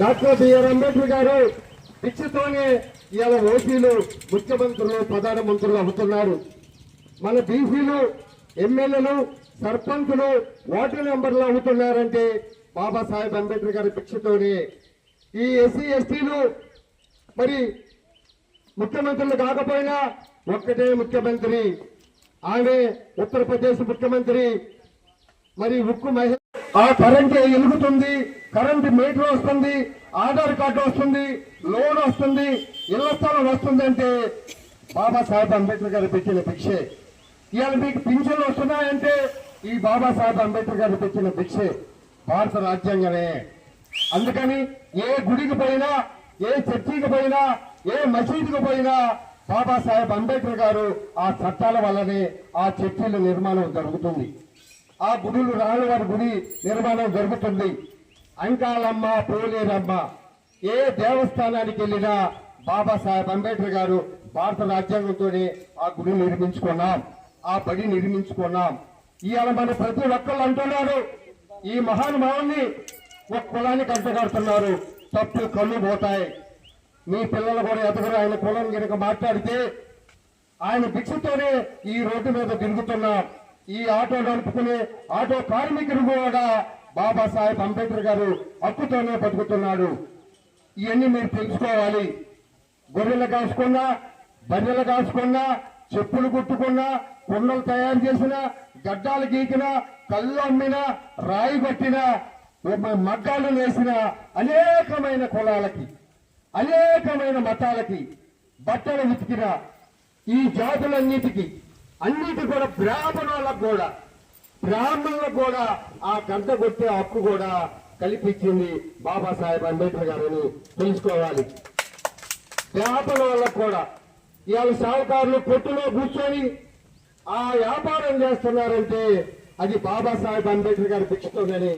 Doctor BR Ambedkar గారు పిచ్చితోనే ఇవాళ ఓసీలు ముఖ్యమంత్రులు ప్రధాన మంత్రులు అవుతున్నారు. మన బీసీలు ఎమ్మెల్యేలు సర్పంచులు ఓటర్ నెంబర్లు అవుతున్నారంటే బాబాసాహెబ్ అంబేద్కర్ గారి పిచ్చితోనే ఈ ఎస్సీ ఎస్టీలు మరి ముఖ్యమంత్రులు కాకపోయినా ఒక్కటే ముఖ్యమంత్రి. ఆమె ఉత్తరప్రదేశ్ ముఖ్యమంత్రి. మరి ఉక్కు మహిళ ఆ కరెంట్ ఎలుగుతుంది కరెంట్ మీటర్ వస్తుంది ఆధార్ కార్డు వస్తుంది లోన్ వస్తుంది ఇళ్ళ స్థలం వస్తుంది అంటే బాబాసాహెబ్ అంబేద్కర్ గారు పెట్టిన భిక్షే. ఇవాళ మీకు పింఛన్లు వస్తున్నాయంటే ఈ బాబాసాహెబ్ అంబేద్కర్ గారు పెట్టిన భిక్షే భారత రాజ్యాంగమే. అందుకని ఏ గుడికి పోయినా ఏ చర్చికి పోయినా ఏ మసీదుకి పోయినా బాబాసాహెబ్ అంబేద్కర్ గారు ఆ చట్టాల వల్లనే ఆ చర్చిల నిర్మాణం జరుగుతుంది. ఆ గుడులు రాళ్ళవారి గుడి నిర్మాణం జరుగుతుంది. అంకాలమ్మ పోలేరమ్మ ఏ దేవస్థానానికి వెళ్ళినా బాబాసాహెబ్ అంబేద్కర్ గారు భారత రాజ్యాంగంతోనే ఆ గుడి నిర్మించుకున్నాం. ఆ బడి నిర్మించుకున్నాం. ఇవాళ మన ప్రతి ఒక్కళ్ళు అంటున్నారు ఈ మహానుభావుని ఒక కులానికి అంటగడుతున్నారు. తప్పు కళ్ళు పోతాయి. మీ పిల్లలు కూడా ఎదుగురు ఆయన కులం కనుక మాట్లాడితే ఆయన భిక్షతోనే ఈ రోడ్డు మీద తిరుగుతున్నాం. ఈ ఆటో నడుపుకునే ఆటో కార్మికుడు కూడా బాబాసాహెబ్ అంబేద్కర్ గారు హక్కుతోనే బతుకుతున్నాడు. ఇవన్నీ మీరు తెలుసుకోవాలి. గొర్రెలు కాసుకున్నా బర్రెలు కాసుకున్నా చెప్పులు కుట్టుకున్నా కుండలు తయారు చేసిన గడ్డాలు గీకిన కళ్ళు అమ్మిన రాయి కొట్టిన మగ్గాలు వేసిన అనేకమైన కులాలకి అనేకమైన మతాలకి బట్టలు ఉతికిన ఈ జాతులన్నిటికీ అన్నిటి కూడా బ్రాహ్మణులకు కూడా బ్రాహ్మణులకు కూడా ఆ గంట కొట్టే హక్కు కూడా కల్పించింది బాబాసాహెబ్ అంబేద్కర్ గారని తెలుసుకోవాలి. వ్యాపారం వాళ్ళకు కూడా ఇవాళ సాహుకారులు కొట్టులో కూర్చొని ఆ వ్యాపారం చేస్తున్నారంటే అది బాబాసాహెబ్ అంబేద్కర్ గారి భిక్షతోనే.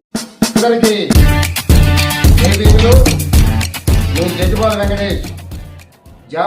అందరికీ నువ్వు వీధిలో? వెంకటేష్.